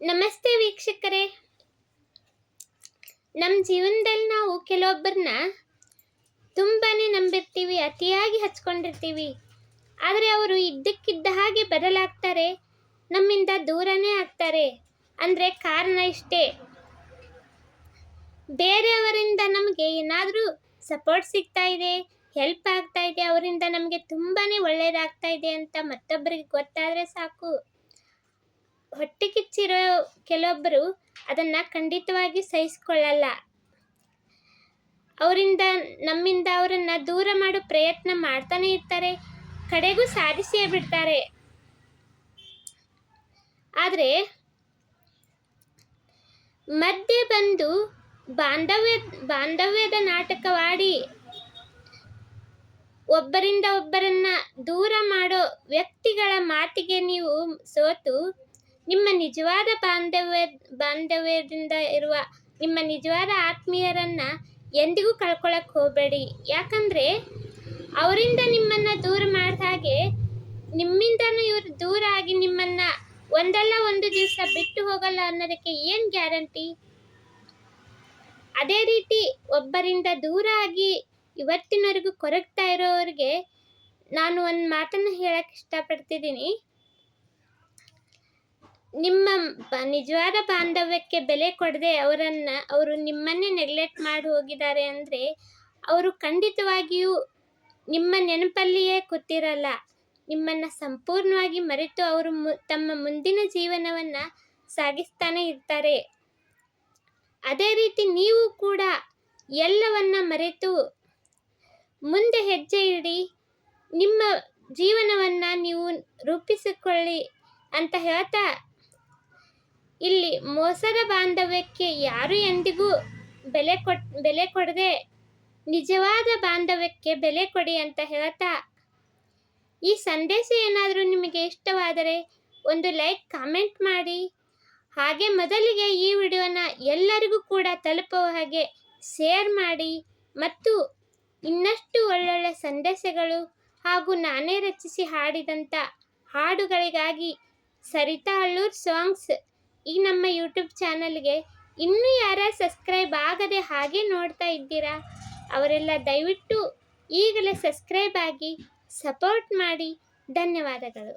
ನಮಸ್ತೆ ವೀಕ್ಷಕರೇ. ನಮ್ಮ ಜೀವನದಲ್ಲಿ ನಾವು ಕೆಲವೊಬ್ಬರನ್ನ ತುಂಬಾ ನಂಬಿರ್ತೀವಿ, ಅತಿಯಾಗಿ ಹಚ್ಕೊಂಡಿರ್ತೀವಿ. ಆದರೆ ಅವರು ಇದ್ದಕ್ಕಿದ್ದ ಹಾಗೆ ಬದಲಾಗ್ತಾರೆ ನಮ್ಮಿಂದ ದೂರನೇ ಆಗ್ತಾರೆ. ಅಂದರೆ ಕಾರಣ ಇಷ್ಟೇ. ಬೇರೆಯವರಿಂದ ನಮಗೆ ಏನಾದರೂ ಸಪೋರ್ಟ್ ಸಿಗ್ತಾ ಇದೆ, ಹೆಲ್ಪ್ ಆಗ್ತಾ ಇದೆ, ಅವರಿಂದ ನಮಗೆ ತುಂಬಾ ಒಳ್ಳೆಯದಾಗ್ತಾ ಇದೆ ಅಂತ ಮತ್ತೊಬ್ಬರಿಗೆ ಗೊತ್ತಾದರೆ ಸಾಕು. ಹೊಟ್ಟೆ ಕಿಚ್ಚಿರೋ ಕೆಲವೊಬ್ಬರು ಅದನ್ನು ಖಂಡಿತವಾಗಿ ಸಹಿಸಿಕೊಳ್ಳಲ್ಲ. ಅವರಿಂದ, ನಮ್ಮಿಂದ ಅವರನ್ನು ದೂರ ಮಾಡೋ ಪ್ರಯತ್ನ ಮಾಡ್ತಾನೆ ಇರ್ತಾರೆ, ಕಡೆಗೂ ಸಾಧಿಸಿಯೇ ಬಿಡ್ತಾರೆ. ಆದರೆ, ಮಧ್ಯೆ ಬಂದು ಬಾಂಧವ್ಯ, ಬಾಂಧವ್ಯದ ನಾಟಕವಾಡಿ ಒಬ್ಬರಿಂದ ಒಬ್ಬರನ್ನ ದೂರ ಮಾಡೋ ವ್ಯಕ್ತಿಗಳ ಮಾತಿಗೆ ನೀವು ಸೋತು ನಿಮ್ಮ ನಿಜವಾದ ಬಾಂಧವ್ಯ, ಬಾಂಧವ್ಯದಿಂದ ಇರುವ ನಿಮ್ಮ ನಿಜವಾದ ಆತ್ಮೀಯರನ್ನ ಎಂದಿಗೂ ಕಳ್ಕೊಳಕ್ಕೆ ಹೋಗಬೇಡಿ. ಯಾಕಂದರೆ ಅವರಿಂದ ನಿಮ್ಮನ್ನು ದೂರ ಮಾಡಿದ ಹಾಗೆ ನಿಮ್ಮಿಂದನೂ ಇವರು ದೂರ ಆಗಿ ನಿಮ್ಮನ್ನು ಒಂದಲ್ಲ ಒಂದು ದಿವಸ ಬಿಟ್ಟು ಹೋಗಲ್ಲ ಅನ್ನೋದಕ್ಕೆ ಏನು ಗ್ಯಾರಂಟಿ? ಅದೇ ರೀತಿ ಒಬ್ಬರಿಂದ ದೂರ ಆಗಿ ಇವತ್ತಿನವರೆಗೂ ಕೊರಗ್ತಾ ಇರೋರಿಗೆ ನಾನು ಒಂದು ಮಾತನ್ನು ಹೇಳಕ್ಕೆ ಇಷ್ಟಪಡ್ತಿದ್ದೀನಿ. ನಿಮ್ಮ ನಿಜವಾದ ಬಾಂಧವ್ಯಕ್ಕೆ ಬೆಲೆ ಕೊಡದೆ ಅವರನ್ನು, ಅವರು ನಿಮ್ಮನ್ನೇ ನೆಗ್ಲೆಕ್ಟ್ ಮಾಡಿ ಹೋಗಿದ್ದಾರೆ ಅಂದರೆ, ಅವರು ಖಂಡಿತವಾಗಿಯೂ ನಿಮ್ಮ ನೆನಪಲ್ಲಿಯೇ ಕೂತಿರಲ್ಲ. ನಿಮ್ಮನ್ನು ಸಂಪೂರ್ಣವಾಗಿ ಮರೆತು ಅವರು ಮು, ತಮ್ಮ ಮುಂದಿನ ಜೀವನವನ್ನು ಸಾಗಿಸ್ತಾನೆ ಇರ್ತಾರೆ. ಅದೇ ರೀತಿ ನೀವು ಕೂಡ ಎಲ್ಲವನ್ನ ಮರೆತು ಮುಂದೆ ಹೆಜ್ಜೆ ಇಡಿ, ನಿಮ್ಮ ಜೀವನವನ್ನು ನೀವು ರೂಪಿಸಿಕೊಳ್ಳಿ ಅಂತ ಹೇಳ್ತಾ ಇಲ್ಲಿ ಮೋಸದ ಬಾಂಧವ್ಯಕ್ಕೆ ಯಾರು ಎಂದಿಗೂ ಬೆಲೆ ಕೊಟ್, ಬೆಲೆ ಕೊಡದೆ ನಿಜವಾದ ಬಾಂಧವ್ಯಕ್ಕೆ ಬೆಲೆ ಕೊಡಿ ಅಂತ ಹೇಳ್ತಾ ಈ ಸಂದೇಶ ಏನಾದರೂ ನಿಮಗೆ ಇಷ್ಟವಾದರೆ ಒಂದು ಲೈಕ್, ಕಾಮೆಂಟ್ ಮಾಡಿ. ಹಾಗೆ ಮೊದಲಿಗೆ ಈ ವಿಡಿಯೋನ ಎಲ್ಲರಿಗೂ ಕೂಡ ತಲುಪುವ ಹಾಗೆ ಶೇರ್ ಮಾಡಿ ಮತ್ತು ಇನ್ನಷ್ಟು ಒಳ್ಳೊಳ್ಳೆ ಸಂದೇಶಗಳು ಹಾಗೂ ನಾನೇ ರಚಿಸಿ ಹಾಡಿದಂಥ ಹಾಡುಗಳಿಗಾಗಿ ಸರಿತಾ ಅಳ್ಳೂರ್ ಸಾಂಗ್ಸ್ ಈ ನಮ್ಮ ಯೂಟ್ಯೂಬ್ ಚಾನಲ್ಗೆ ಇನ್ನೂ ಯಾರ ಸಬ್ಸ್ಕ್ರೈಬ್ ಆಗದೆ ಹಾಗೆ ನೋಡ್ತಾ ಇದ್ದೀರಾ, ಅವರೆಲ್ಲ ದಯವಿಟ್ಟು ಈಗಲೇ ಸಬ್ಸ್ಕ್ರೈಬ್ ಆಗಿ ಸಪೋರ್ಟ್ ಮಾಡಿ. ಧನ್ಯವಾದಗಳು.